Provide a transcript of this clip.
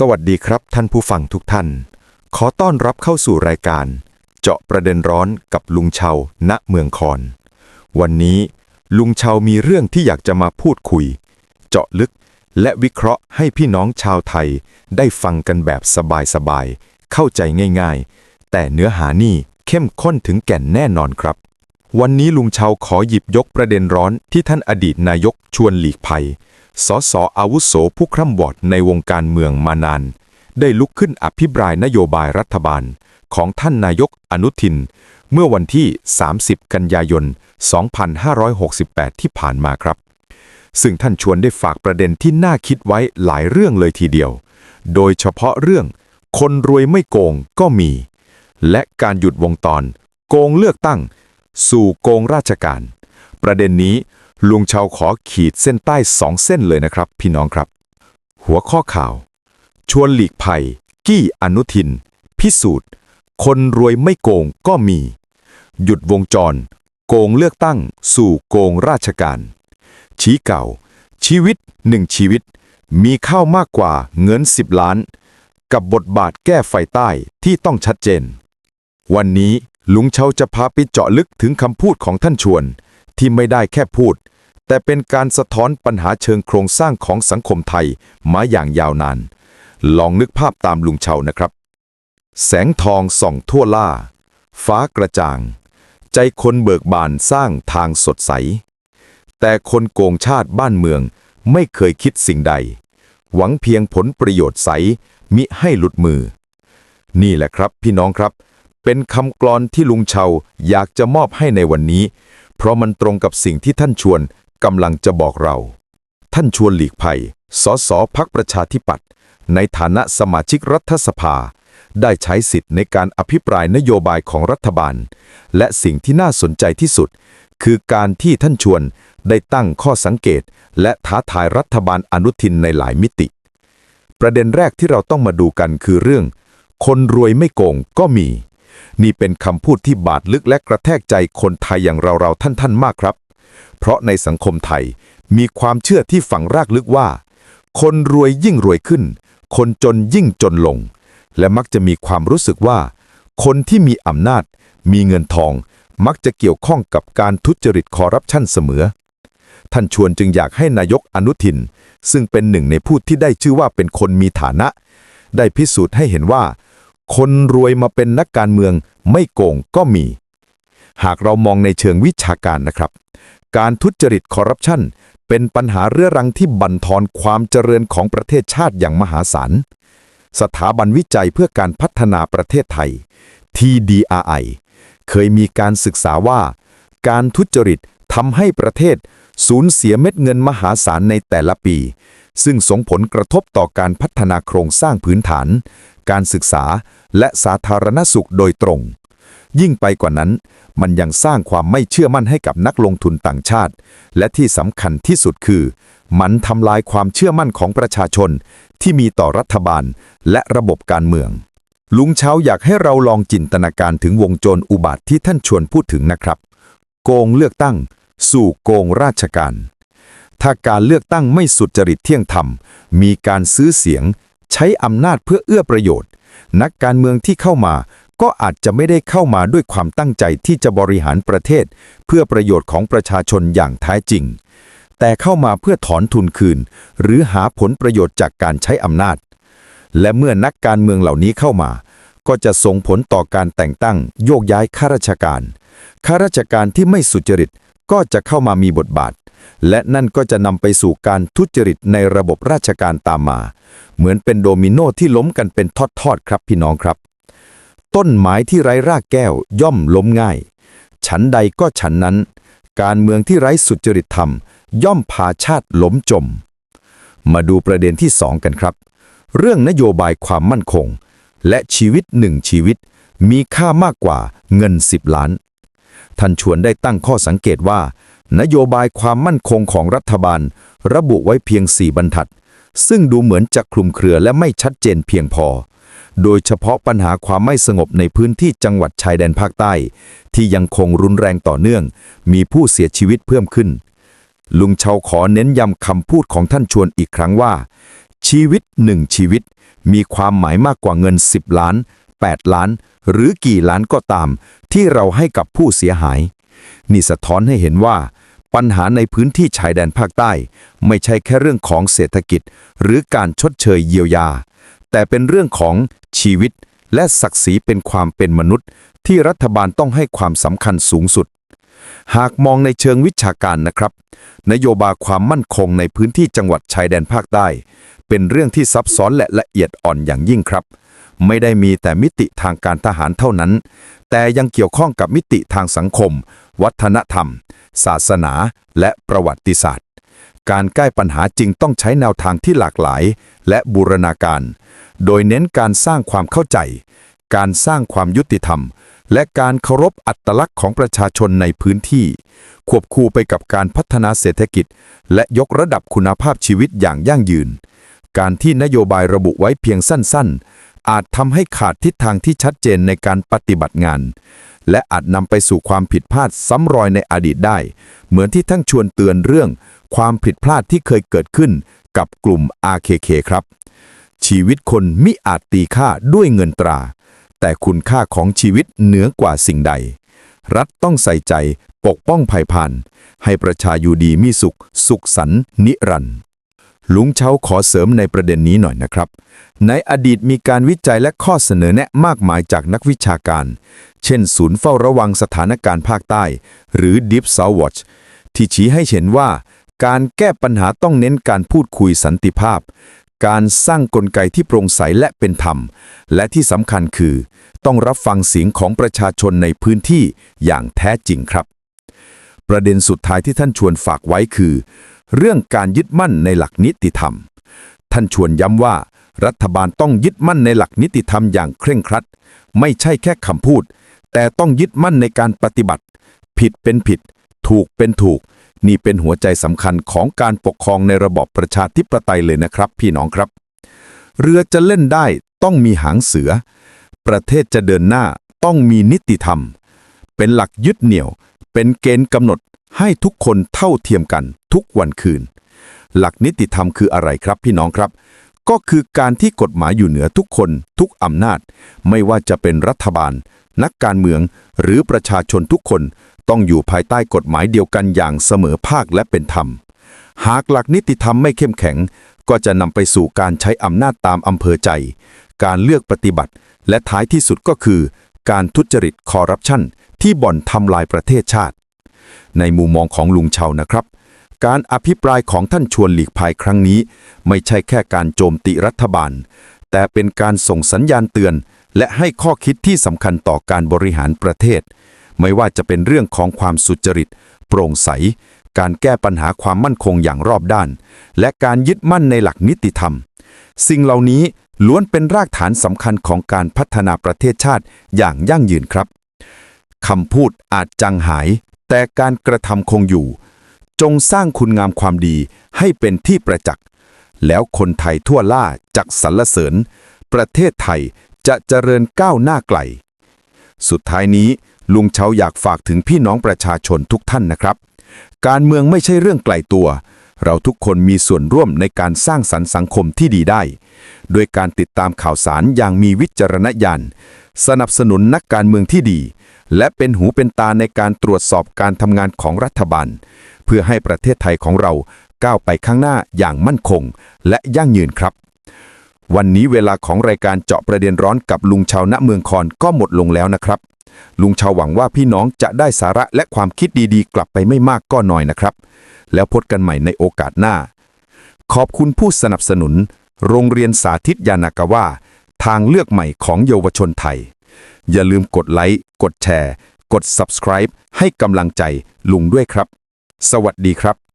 สวัสดีครับท่านผู้ฟังทุกท่าน ขอต้อนรับเข้าสู่รายการ เจาะประเด็นร้อนกับลุงเชาณเมืองคอน วันนี้ลุงเชามีเรื่องที่อยากจะมาพูดคุย เจาะลึกและวิเคราะห์ให้พี่น้องชาวไทย ได้ฟังกันแบบสบายๆ เข้าใจง่ายๆ แต่เนื้อหานี่เข้มข้นถึงแก่นแน่นอนครับ วันนี้ลุงเชาขอหยิบยกประเด็นร้อนที่ท่านอดีตนายกชวนหลีกภัย สสอาวุโสผู้คร่ำวอดในวงการเมืองมานาน ได้ลุกขึ้นอภิปรายนโยบายรัฐบาลของท่านนายกอนุทิน เมื่อวันที่ 30 กันยายน 2568 ที่ผ่านมาครับ ซึ่งท่านชวนได้ฝากประเด็นที่น่าคิดไว้หลายเรื่องเลยทีเดียว โดยเฉพาะเรื่อง คนรวยไม่โกงก็มี และการหยุดวงตอน โกงเลือกตั้ง สู่โกงราชการ ประเด็นนี้ลุงชาวขอขีดเส้นใต้สองเส้นเลยนะครับ พี่น้องครับ หัวข้อข่าว ชวนหลีกภัย กี้อนุทิน พิสูจน์ คนรวยไม่โกงก็มี หยุดวงจร โกงเลือกตั้ง สู่โกงราชการ ชี้เก่า ชีวิตหนึ่งชีวิต มีข้าวมากกว่าเงินสิบล้าน กับบทบาทแก้ไฟใต้ที่ต้องชัดเจน วันนี้ ลุงเชาจะพาไปเจาะลึกถึงคำพูดของท่านชวน ที่ไม่ได้แค่พูด แต่เป็นการสะท้อนปัญหาเชิงโครงสร้างของสังคมไทยมาอย่างยาวนาน ลองนึกภาพตามลุงเชานะครับ แสงทองส่องทั่วล่า ฟ้ากระจ่าง ใจคนเบิกบานสร้างทางสดใส แต่คนโกงชาติบ้านเมืองไม่เคยคิดสิ่งใด หวังเพียงผลประโยชน์ใสมิให้หลุดมือ นี่แหละครับพี่น้องครับ เป็นคำกลอนที่ลุงเชาอยากจะมอบให้ในวันนี้ เพราะมันตรงกับสิ่งที่ท่านชวนกำลังจะบอกเรา ท่านชวนหลีกภัย สสพักประชาธิปัตย์ในฐานะสมาชิกรัฐสภา ได้ใช้สิทธิ์ในการอภิปรายนโยบายของรัฐบาล และสิ่งที่น่าสนใจที่สุด คือการที่ท่านชวนได้ตั้งข้อสังเกต และท้าทายรัฐบาลอนุทินในหลายมิติ ประเด็นแรกที่เราต้องมาดูกันคือเรื่อง คนรวยไม่โกงก็มี นี่เป็นคำพูดที่บาดลึกและกระแทกใจคนไทยอย่างเราๆท่านๆมากครับ เพราะในสังคมไทยมีความเชื่อที่ฝังรากลึกว่า คนรวยยิ่งรวยขึ้น คนจนยิ่งจนลง และมักจะมีความรู้สึกว่า คนที่มีอำนาจ มีเงินทอง มักจะเกี่ยวข้องกับการทุจริตคอร์รัปชันเสมอ ท่านชวนจึงอยากให้นายกอนุทิน ซึ่งเป็นหนึ่งในผู้ที่ได้ชื่อว่าเป็นคนมีฐานะ ได้พิสูจน์ให้เห็นว่า คนรวยมาเป็นนักการเมืองไม่โกงก็มี หากเรามองในเชิงวิชาการนะครับ การทุจริตคอร์รัปชันเป็นปัญหาเรื้อรังที่บั่นทอนความเจริญของประเทศชาติอย่างมหาศาล สถาบันวิจัยเพื่อการพัฒนาประเทศไทย TDRI เคยมีการศึกษาว่า การทุจริตทำให้ประเทศ สูญเสียเม็ดเงินมหาศาลในแต่ละปี ซึ่งส่งผลกระทบต่อการพัฒนาโครงสร้างพื้นฐาน การศึกษาและสาธารณสุขโดยตรง ยิ่งไปกว่านั้น มันยังสร้างความไม่เชื่อมั่นให้กับนักลงทุนต่างชาติ และที่สำคัญที่สุดคือ มันทำลายความเชื่อมั่นของประชาชน ที่มีต่อรัฐบาลและระบบการเมืองลุงเช้าอยากให้เราลองจินตนาการถึงวงโจรอุบาทที่ท่านชวนพูดถึงนะครับ โกงเลือกตั้ง สู่โกงราชการ ถ้าการเลือกตั้งไม่สุจริตเที่ยงธรรม มีการซื้อเสียง ใช้อำนาจเพื่อเอื้อประโยชน์ นักการเมืองที่เข้ามาก็อาจจะไม่ได้เข้ามาด้วยความตั้งใจที่จะบริหารประเทศ เพื่อประโยชน์ของประชาชนอย่างแท้จริง แต่เข้ามาเพื่อถอนทุนคืน หรือหาผลประโยชน์จากการใช้อำนาจ และเมื่อนักการเมืองเหล่านี้เข้ามา ก็จะส่งผลต่อการแต่งตั้ง โยกย้ายข้าราชการ ข้าราชการที่ไม่สุจริต ก็จะเข้ามามีบทบาท และนั่นก็จะนำไปสู่การทุจริตในระบบราชการตามมา เหมือนเป็นโดมิโนที่ล้มกันเป็นทอดๆครับพี่น้องครับ ต้นไม้ที่ไร้รากแก้วย่อมล้มง่าย ฉันใดก็ฉันนั้น การเมืองที่ไร้สุจริตธรรม ย่อมพาชาติล้มจม มาดูประเด็นที่สองกันครับ เรื่องนโยบายความมั่นคง และชีวิตหนึ่งชีวิตมีค่ามากกว่าเงิน 10 ล้าน ท่านชวนได้ตั้งข้อสังเกตว่า นโยบายความมั่นคงของรัฐบาล ระบุไว้เพียง4บรรทัด ซึ่งดูเหมือนจะคลุมเครือและไม่ชัดเจนเพียงพอ โดยเฉพาะปัญหาความไม่สงบในพื้นที่จังหวัดชายแดนภาคใต้ ที่ยังคงรุนแรงต่อเนื่อง มีผู้เสียชีวิตเพิ่มขึ้น ลุงเชาขอเน้นย้ำคำพูดของท่านชวนอีกครั้งว่า ชีวิตหนึ่งชีวิต มีความหมายมากกว่าเงิน 10 ล้าน 8 ล้าน หรือกี่ล้านก็ตาม ที่เราให้กับผู้เสียหาย นี่สะท้อนให้เห็นว่า ปัญหาในพื้นที่ชายแดนภาคใต้ ไม่ใช่แค่เรื่องของเศรษฐกิจ หรือการชดเชยเยียวยา แต่เป็นเรื่องของชีวิต และศักดิ์ศรีเป็นความเป็นมนุษย์ ที่รัฐบาลต้องให้ความสำคัญสูงสุด หากมองในเชิงวิชาการนะครับ นโยบายความมั่นคงในพื้นที่จังหวัดชายแดนภาคใต้เป็นเรื่องที่ซับซ้อนและละเอียดอ่อนอย่างยิ่งครับ ไม่ได้มีแต่มิติทางการทหารเท่านั้น แต่ยังเกี่ยวข้องกับมิติทางสังคม วัฒนธรรม ศาสนา และประวัติศาสตร์ การแก้ปัญหาจริงต้องใช้แนวทางที่หลากหลาย และบูรณาการ โดยเน้นการสร้างความเข้าใจ การสร้างความยุติธรรม และการเคารพอัตลักษณ์ของประชาชนในพื้นที่ ควบคู่ไปกับการพัฒนาเศรษฐกิจ และยกระดับคุณภาพชีวิตอย่างยั่งยืนการที่นโยบายระบุไว้เพียงสั้นๆ อาจทำให้ขาดทิศทางที่ชัดเจนในการปฏิบัติงาน และอาจนำไปสู่ความผิดพลาดซ้ำรอยในอดีตได้ เหมือนที่ทั้งชวนเตือนเรื่อง ความผิดพลาดที่เคยเกิดขึ้นกับกลุ่ม RKK ครับ ชีวิตคนมิอาจตีค่าด้วยเงินตรา แต่คุณค่าของชีวิตเหนือกว่าสิ่งใด รัฐต้องใส่ใจปกป้องภัยพันให้ประชาอยู่ดีมีสุข สุขสันนิรันดร์ ลุงเชาขอเสริมในประเด็นนี้หน่อยนะครับ ในอดีตมีการวิจัยและข้อเสนอแนะมากมายจากนักวิชาการ เช่น ศูนย์เฝ้าระวังสถานการณ์ภาคใต้ หรือ Deep South Watch ที่ชี้ให้เห็นว่า การแก้ปัญหาต้องเน้นการพูดคุยสันติภาพ การสร้างกลไกที่โปร่งใสและเป็นธรรม และที่สำคัญคือ ต้องรับฟังเสียงของประชาชนในพื้นที่อย่างแท้จริงครับ ประเด็นสุดท้ายที่ท่านชวนฝากไว้คือ เรื่องการยึดมั่นในหลักนิติธรรม ท่านชวนย้ำว่า รัฐบาลต้องยึดมั่นในหลักนิติธรรมอย่างเคร่งครัด ไม่ใช่แค่คำพูด แต่ต้องยึดมั่นในการปฏิบัติ ผิดเป็นผิด ถูกเป็นถูก นี่เป็นหัวใจสำคัญของการปกครองในระบอบประชาธิปไตยเลยนะครับ พี่น้องครับ เรือจะเล่นได้ต้องมีหางเสือ ประเทศจะเดินหน้าต้องมีนิติธรรม เป็นหลักยึดเหนี่ยว เป็นเกณฑ์กำหนดให้ทุกคนเท่าเทียมกันทุกวันคืน หลักนิติธรรมคืออะไรครับพี่น้องครับ ก็คือการที่กฎหมายอยู่เหนือทุกคนทุกอำนาจ ไม่ว่าจะเป็นรัฐบาล นักการเมือง หรือประชาชนทุกคน ต้องอยู่ภายใต้กฎหมายเดียวกันอย่างเสมอภาคและเป็นธรรม หากหลักนิติธรรมไม่เข้มแข็ง ก็จะนำไปสู่การใช้อำนาจตามอำเภอใจ การเลือกปฏิบัติ และท้ายที่สุดก็คือ การทุจริตคอร์รัปชัน ที่บ่อนทำลายประเทศชาติ ในมุมมองของลุงเชานะครับ การอภิปรายของท่านชวนหลีกภัยครั้งนี้ ไม่ใช่แค่การโจมตีรัฐบาล แต่เป็นการส่งสัญญาณเตือน และให้ข้อคิดที่สำคัญต่อการบริหารประเทศ ไม่ว่าจะเป็นเรื่องของความสุจริต โปร่งใส การแก้ปัญหาความมั่นคงอย่างรอบด้าน และการยึดมั่นในหลักนิติธรรม สิ่งเหล่านี้ล้วนเป็นรากฐานสำคัญของการพัฒนาประเทศชาติอย่างยั่งยืนครับ คำพูดอาจจางหาย แต่การกระทำคงอยู่ จงสร้างคุณงามความดีให้เป็นที่ประจักษ์ แล้วคนไทยทั่วล่าจักสรรเสริญ ประเทศไทยจะเจริญก้าวหน้าไกล สุดท้ายนี้ลุงเชาอยากฝากถึงพี่น้องประชาชนทุกท่านนะครับ การเมืองไม่ใช่เรื่องไกลตัว เราทุกคนมีส่วนร่วมในการสร้างสรรค์สังคมที่ดีได้ โดยการติดตามข่าวสารอย่างมีวิจารณญาณ สนับสนุนนักการเมืองที่ดี และเป็นหูเป็นตาในการตรวจสอบการทำงานของรัฐบาล เพื่อให้ประเทศไทยของเราก้าวไปข้างหน้าอย่างมั่นคง และยั่งยืนครับ วันนี้เวลาของรายการเจาะประเด็นร้อนกับลุงชาวณเมืองคอนก็หมดลงแล้วนะครับ ลุงชาวหวังว่าพี่น้องจะได้สาระและความคิดดีๆ กลับไปไม่มากก็น้อยนะครับ แล้วพบกันใหม่ในโอกาสหน้า ขอบคุณผู้สนับสนุน โรงเรียนสาธิตยานากาว่าทางเลือกใหม่ของเยาวชนไทย อย่าลืมกดไลค์ กดแชร์ กด subscribe ให้กำลังใจลุงด้วยครับ สวัสดีครับ